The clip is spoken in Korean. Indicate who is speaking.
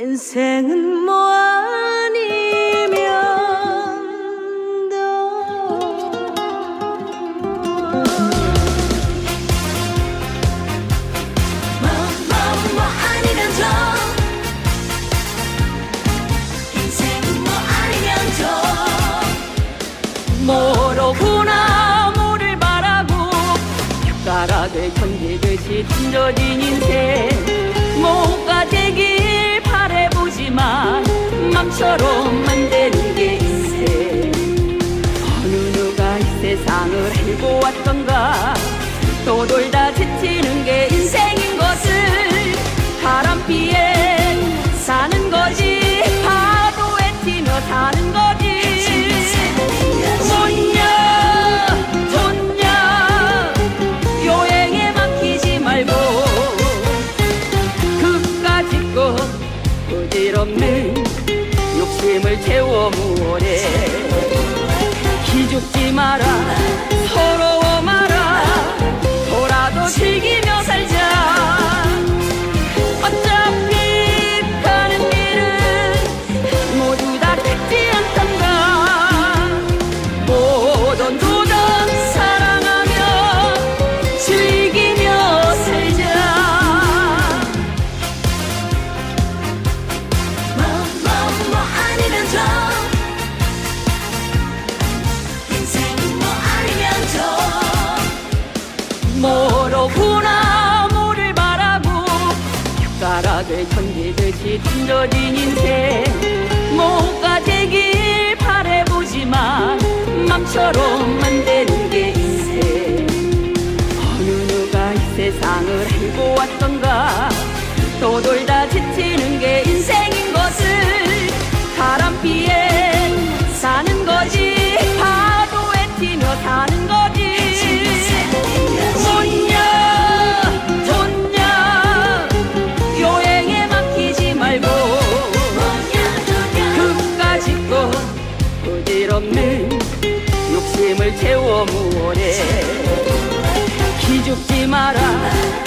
Speaker 1: 인생은 뭐 아니면 더뭐뭐뭐 아니면 더 인생은 뭐 아니면 더 뭐로 구나 모를 바라고. 육가락을 견디듯이 던져진 인생. 뭐가 되길 맘처럼 만드는 게 인생 어느 누가 이 세상을 알고 왔던가. 또 돌다 지치는 게 인생인 것을 바람피에 사는 거지. 파도에 튀며 사는 거지. 좋냐 좋냐 여행에 맡기지 말고 그까짓 것 부질없는 욕심을 채워 무엇해. 기죽지 마라 손가락을 던지듯이 던져진 인생. 못가 되길 바래보지만
Speaker 2: 맘처럼 만드는 게 인생.
Speaker 1: 어느 누가 이 세상을 알고 왔던가. 떠돌다 지친 욕심을 채워 무언에 기죽지 마라.